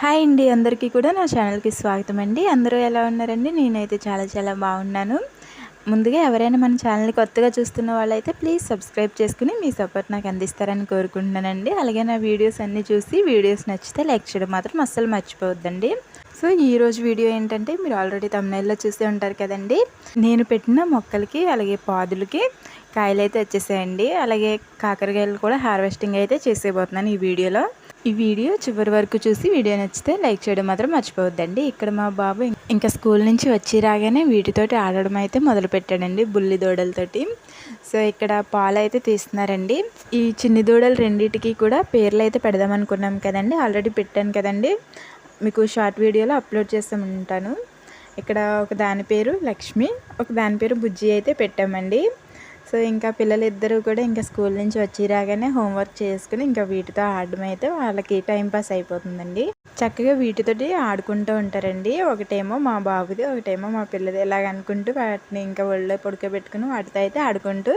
Hi అండి అందరికీ కూడా నా ఛానల్కి స్వాగతం అండి. అందరూ ఎలా ఉన్నారండి? నేనైతే చాలా చాలా బాగున్నాను. ముందుగా ఎవరైనా మన ఛానల్ని కొత్తగా చూస్తున్న వాళ్ళైతే ప్లీజ్ సబ్స్క్రైబ్ చేసుకుని మీ సపోర్ట్ నాకు అందిస్తారని కోరుకుంటున్నానండి. అలాగే నా వీడియోస్ అన్నీ చూసి వీడియోస్ నచ్చితే లైక్ చేయడం మాత్రం అస్సలు మర్చిపోవద్దండి. సో ఈరోజు వీడియో ఏంటంటే మీరు ఆల్రెడీ తమిళలో చూసే ఉంటారు కదండి. నేను పెట్టిన మొక్కలకి అలాగే పాదులకి కాయలు అయితే వచ్చేసాయండి. అలాగే కాకరకాయలు కూడా హార్వెస్టింగ్ అయితే చేసేపోతున్నాను ఈ వీడియోలో. ఈ వీడియో చివరి వరకు చూసి వీడియో నచ్చితే లైక్ చేయడం మాత్రం మర్చిపోవద్దండి. ఇక్కడ మా బాబు ఇంకా స్కూల్ నుంచి వచ్చి రాగానే వీటితోటి ఆడడం అయితే మొదలు పెట్టాడండి బుల్లి దూడలతోటి. సో ఇక్కడ పాలు అయితే తీస్తున్నారండి. ఈ చిన్ని దూడలు రెండింటికి కూడా పేర్లు అయితే పెడదాం అనుకున్నాం కదండి. ఆల్రెడీ పెట్టాను కదండి. మీకు షార్ట్ వీడియోలో అప్లోడ్ చేస్తూ ఉంటాను. ఇక్కడ ఒక దాని పేరు లక్ష్మి ఒక దాని పేరు బుజ్జి అయితే పెట్టామండి. సో ఇంకా పిల్లలిద్దరూ కూడా ఇంకా స్కూల్ నుంచి వచ్చి రాగానే హోంవర్క్ చేసుకుని ఇంకా వీటితో ఆడడం అయితే వాళ్ళకి టైంపాస్ అయిపోతుందండి. చక్కగా వీటితోటి ఆడుకుంటూ ఉంటారండి. ఒకటేమో మా బాబుది ఒకటేమో మా పిల్లది. ఇలాగ అనుకుంటూ వాటిని ఇంకా ఒళ్ళో పడుకోబెట్టుకుని వాటితో అయితే ఆడుకుంటూ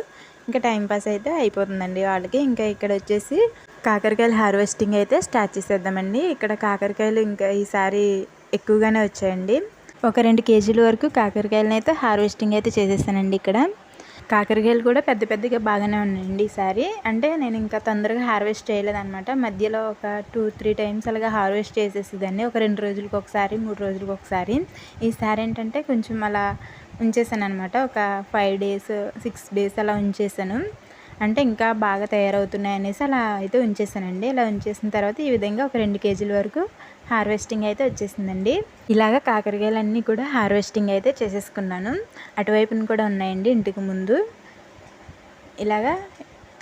ఇంకా టైంపాస్ అయితే అయిపోతుందండి వాళ్ళకి. ఇంకా ఇక్కడ వచ్చేసి కాకరకాయలు హార్వెస్టింగ్ అయితే స్టార్ట్ చేసేద్దామండి. ఇక్కడ కాకరకాయలు ఇంకా ఈసారి ఎక్కువగానే వచ్చాయండి. ఒక రెండు కేజీల వరకు కాకరకాయలను అయితే హార్వెస్టింగ్ అయితే చేసేసానండి ఇక్కడ. కాకరకాయలు కూడా పెద్ద పెద్దగా బాగానే ఉన్నాయండి ఈసారి అంటే నేను ఇంకా తొందరగా హార్వెస్ట్ చేయలేదన్నమాట. మధ్యలో ఒక టూ త్రీ టైమ్స్ అలాగా హార్వెస్ట్ చేసేసేదాన్ని. ఒక రెండు రోజులకు ఒకసారి మూడు రోజులకు ఒకసారి. ఈసారి ఏంటంటే కొంచెం అలా ఉంచేసాను అనమాట ఒక ఫైవ్ డేస్ సిక్స్ డేస్ అలా ఉంచేసాను. అంటే ఇంకా బాగా తయారవుతున్నాయి అనేసి అలా అయితే ఉంచేసానండి. ఇలా ఉంచేసిన తర్వాత ఈ విధంగా ఒక రెండు కేజీల వరకు హార్వెస్టింగ్ అయితే వచ్చేసిందండి. ఇలాగ కాకరకాయలన్నీ కూడా హార్వెస్టింగ్ అయితే చేసేసుకున్నాను. అటువైపున కూడా ఉన్నాయండి ఇంటికి ముందు. ఇలాగా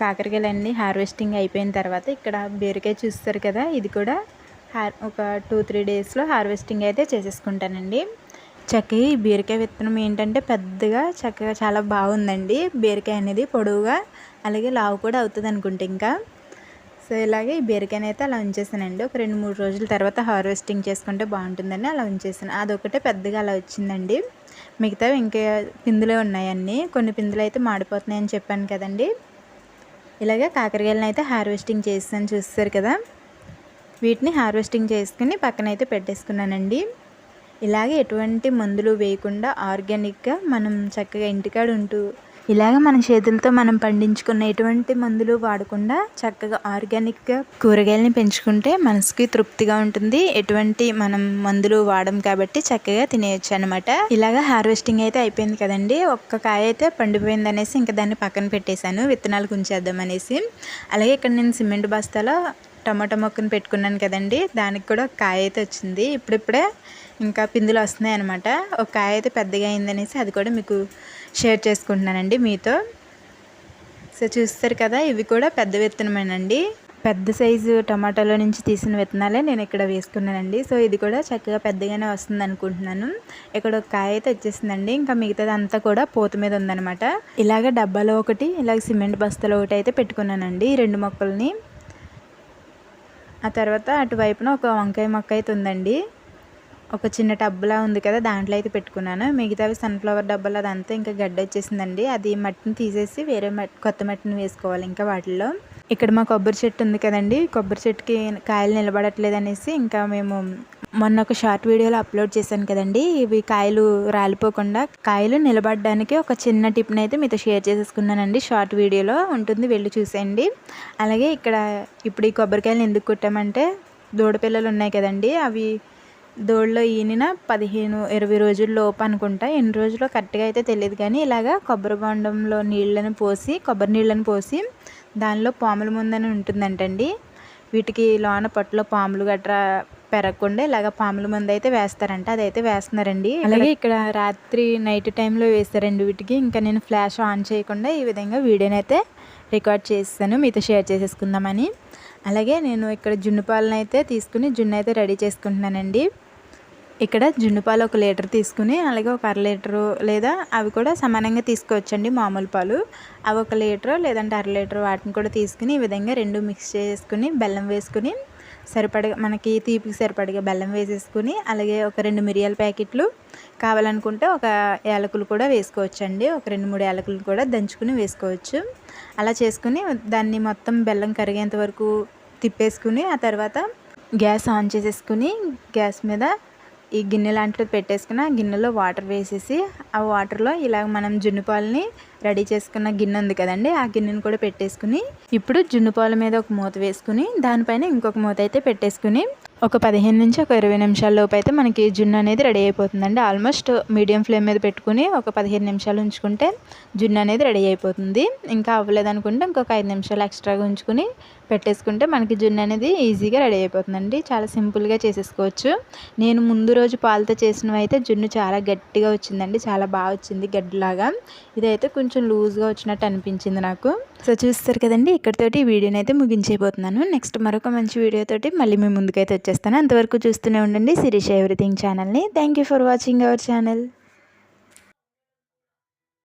కాకరకాయలన్నీ హార్వెస్టింగ్ అయిపోయిన తర్వాత ఇక్కడ బీరకాయ చూస్తారు కదా ఇది కూడా హార్ ఒక టూ త్రీ డేస్లో హార్వెస్టింగ్ అయితే చేసేసుకుంటానండి. చక్కగా ఈ బీరకాయ విత్తనం ఏంటంటే పెద్దగా చక్కగా చాలా బాగుందండి. బీరకాయ అనేది పొడవుగా అలాగే లావు కూడా అవుతుంది అనుకుంటే ఇంకా. సో ఇలాగే ఈ బీరకాయని అయితే అలా ఉంచేసానండి. ఒక రెండు మూడు రోజుల తర్వాత హార్వెస్టింగ్ చేసుకుంటే బాగుంటుందని అలా ఉంచేసాను. అదొకటే పెద్దగా అలా వచ్చిందండి. మిగతావి ఇంకా పిందులే ఉన్నాయన్నీ. కొన్ని పిందులు అయితే మాడిపోతున్నాయని చెప్పాను కదండి. ఇలాగే కాకరకాయలను అయితే హార్వెస్టింగ్ చేస్తాను చూస్తారు కదా. వీటిని హార్వెస్టింగ్ చేసుకుని పక్కనైతే పెట్టేసుకున్నానండి. ఇలాగే ఎటువంటి మందులు వేయకుండా ఆర్గానిక్గా మనం చక్కగా ఇంటికాడ ఉంటూ ఇలాగ మన చేతులతో మనం పండించుకున్న ఎటువంటి మందులు వాడకుండా చక్కగా ఆర్గానిక్గా కూరగాయలని పెంచుకుంటే మనసుకి తృప్తిగా ఉంటుంది. ఎటువంటి మనం మందులు వాడం కాబట్టి చక్కగా తినేయచ్చు అనమాట ఇలాగ హార్వెస్టింగ్ అయితే అయిపోయింది కదండి. ఒక్క కాయ అయితే పండిపోయింది అనేసి ఇంకా దాన్ని పక్కన పెట్టేశాను. విత్తనాలు ఉంచేద్దాం అనేసి అలాగే ఇక్కడ నేను సిమెంట్ బస్తాలో టమాటా మొక్కను పెట్టుకున్నాను కదండి. దానికి కూడా కాయ అయితే వచ్చింది. ఇప్పుడిప్పుడే ఇంకా పిందులు వస్తున్నాయి అనమాట ఒక కాయ అయితే పెద్దగా అయిందనేసి అది కూడా మీకు షేర్ చేసుకుంటున్నానండి మీతో. సో చూస్తారు కదా ఇవి కూడా పెద్ద విత్తనమేనండి. పెద్ద సైజు టమాటాలో నుంచి తీసిన విత్తనాలే నేను ఇక్కడ వేసుకున్నానండి. సో ఇది కూడా చక్కగా పెద్దగానే వస్తుంది అనుకుంటున్నాను. ఇక్కడ ఒక కాయ అయితే వచ్చేసిందండి. ఇంకా మిగతాది అంతా కూడా పూత మీద ఉందనమాట ఇలాగ డబ్బాలో ఒకటి ఇలాగ సిమెంట్ బస్తాలో ఒకటి అయితే పెట్టుకున్నానండి ఈ రెండు మొక్కల్ని. ఆ తర్వాత అటువైపున ఒక వంకాయ మొక్క అయితే ఉందండి. ఒక చిన్న టబ్లా ఉంది కదా దాంట్లో అయితే పెట్టుకున్నాను. మిగతావి సన్ఫ్లవర్ డబ్బాలు అదంతా ఇంకా గడ్డ వచ్చేసిందండి. అది మట్టిని తీసేసి వేరే మట్టి కొత్త మట్టిని వేసుకోవాలి ఇంకా వాటిల్లో. ఇక్కడ మా కొబ్బరి చెట్టు ఉంది కదండి. కొబ్బరి చెట్టుకి కాయలు నిలబడట్లేదు అనేసి ఇంకా మేము మొన్న ఒక షార్ట్ వీడియోలో అప్లోడ్ చేశాను కదండి. ఇవి కాయలు రాలిపోకుండా కాయలు నిలబడడానికి ఒక చిన్న టిప్ని అయితే మీతో షేర్ చేసేసుకున్నానండి. షార్ట్ వీడియోలో ఉంటుంది వెళ్ళి చూసేయండి. అలాగే ఇక్కడ ఇప్పుడు ఈ కొబ్బరికాయలు ఎందుకు కుట్టామంటే దూడపిల్లలు ఉన్నాయి కదండి. అవి దోళ్ళలో ఈనిన పదిహేను ఇరవై రోజుల లోపు అనుకుంటా. ఎన్ని రోజులు కరెక్ట్గా అయితే తెలియదు కానీ ఇలాగా కొబ్బరి బొండంలో నీళ్ళని పోసి కొబ్బరి నీళ్ళని పోసి దానిలో పాముల ముందని ఉంటుందంటండి. వీటికి లోన పట్టులో పాములు గట్రా పెరగకుండా ఇలాగ పాముల మందు అయితే వేస్తారంట. అదైతే వేస్తున్నారండి. అలాగే ఇక్కడ రాత్రి నైట్ టైంలో వేస్తారండి వీటికి. ఇంకా నేను ఫ్లాష్ ఆన్ చేయకుండా ఈ విధంగా వీడియోని అయితే రికార్డ్ చేస్తాను. మీతో షేర్ చేసేసుకుందామని. అలాగే నేను ఇక్కడ జున్ను పాలను అయితే తీసుకుని జున్ను అయితే రెడీ చేసుకుంటున్నానండి. ఇక్కడ జున్ను పాలు ఒక లీటర్ తీసుకుని అలాగే ఒక అర లీటరు లేదా అవి కూడా సమానంగా తీసుకోవచ్చండి మామూలు పాలు. అవి ఒక లీటరు లేదంటే అర లీటర్ వాటిని కూడా తీసుకుని ఈ విధంగా రెండు మిక్స్ చేసుకుని బెల్లం వేసుకుని సరిపడగా మనకి తీపికి సరిపడగా బెల్లం వేసేసుకుని అలాగే ఒక రెండు మిరియాల ప్యాకెట్లు కావాలనుకుంటే ఒక యాలకులు కూడా వేసుకోవచ్చండి. ఒక రెండు మూడు యాలకులు కూడా దంచుకుని వేసుకోవచ్చు. అలా చేసుకుని దాన్ని మొత్తం బెల్లం కరిగేంత వరకు తిప్పేసుకుని ఆ తర్వాత గ్యాస్ ఆన్ చేసేసుకుని గ్యాస్ మీద ఈ గిన్నె లాంటిది పెట్టేసుకున్న గిన్నెలో వాటర్ వేసేసి ఆ వాటర్లో ఇలాగ మనం జున్నుపాలని రెడీ చేసుకున్న గిన్నె ఉంది కదండి ఆ గిన్నెను కూడా పెట్టేసుకుని ఇప్పుడు జున్నుపాల మీద ఒక మూత వేసుకుని దానిపైన ఇంకొక మూత అయితే పెట్టేసుకుని ఒక పదిహేను నుంచి ఒక ఇరవై నిమిషాల లోపు అయితే మనకి జున్ను అనేది రెడీ అయిపోతుందండి. ఆల్మోస్ట్ మీడియం ఫ్లేమ్ మీద పెట్టుకుని ఒక పదిహేను నిమిషాలు ఉంచుకుంటే జున్ను అనేది రెడీ అయిపోతుంది. ఇంకా అవ్వలేదనుకుంటే ఇంకొక ఐదు నిమిషాలు ఎక్స్ట్రాగా ఉంచుకుని పెట్టేసుకుంటే మనకి జున్ను అనేది ఈజీగా రెడీ అయిపోతుందండి. చాలా సింపుల్గా చేసేసుకోవచ్చు. నేను ముందు రోజు పాలతో చేసినవి అయితే జున్ను చాలా గట్టిగా వచ్చిందండి. చాలా బాగా వచ్చింది గడ్డిలాగా. ఇదైతే కొంచెం లూజ్గా వచ్చినట్టు అనిపించింది నాకు. సో చూస్తారు కదండి ఇక్కడితోటి ఈ వీడియోని అయితే ముగించైపోతున్నాను నెక్స్ట్ మరొక మంచి వీడియోతోటి మళ్ళీ మీ ముందుకైతే వచ్చేస్తాను. అంతవరకు చూస్తూనే ఉండండి శిరీష ఎవ్రీథింగ్ ఛానల్ని. Thank you for watching our channel.